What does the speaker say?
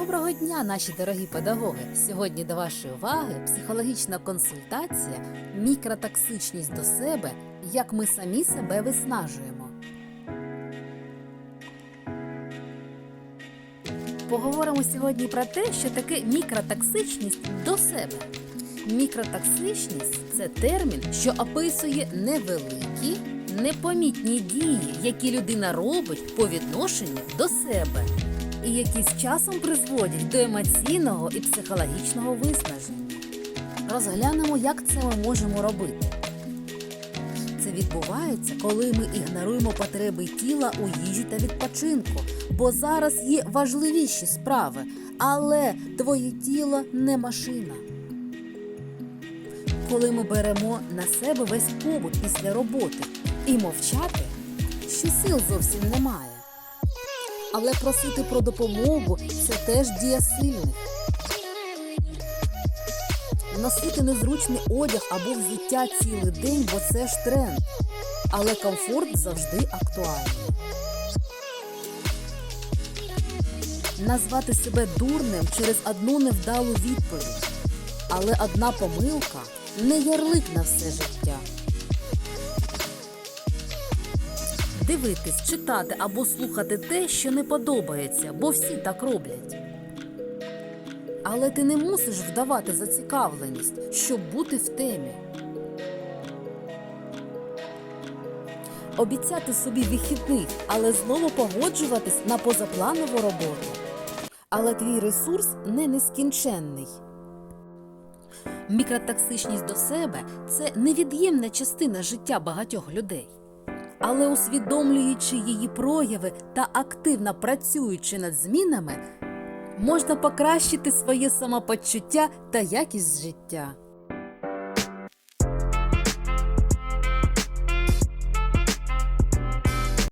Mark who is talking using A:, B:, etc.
A: Доброго дня, наші дорогі педагоги! Сьогодні до вашої уваги психологічна консультація, мікротоксичність до себе, як ми самі себе виснажуємо. Поговоримо сьогодні про те, що таке мікротоксичність до себе. Мікротоксичність це термін, що описує невеликі, непомітні дії, які людина робить по відношенню до себе, і які з часом призводять до емоційного і психологічного виснаження. Розглянемо, як це ми можемо робити. Це відбувається, коли ми ігноруємо потреби тіла у їжі та відпочинку, бо зараз є важливіші справи, але твоє тіло не машина. Коли ми беремо на себе весь побут після роботи і мовчати, що сил зовсім немає. Але просити про допомогу це теж дія сильних. Носити незручний одяг або взуття цілий день, бо це ж тренд. Але комфорт завжди актуальний. Назвати себе дурним через одну невдалу відповідь. Але одна помилка не ярлик на все життя. Дивитись, читати або слухати те, що не подобається, бо всі так роблять. Але ти не мусиш вдавати зацікавленість, щоб бути в темі. Обіцяти собі вихідних, але знову погоджуватись на позапланову роботу. Але твій ресурс не нескінченний. Мікротоксичність до себе це невід'ємна частина життя багатьох людей. Але усвідомлюючи її прояви та активно працюючи над змінами, можна покращити своє самопочуття та якість життя.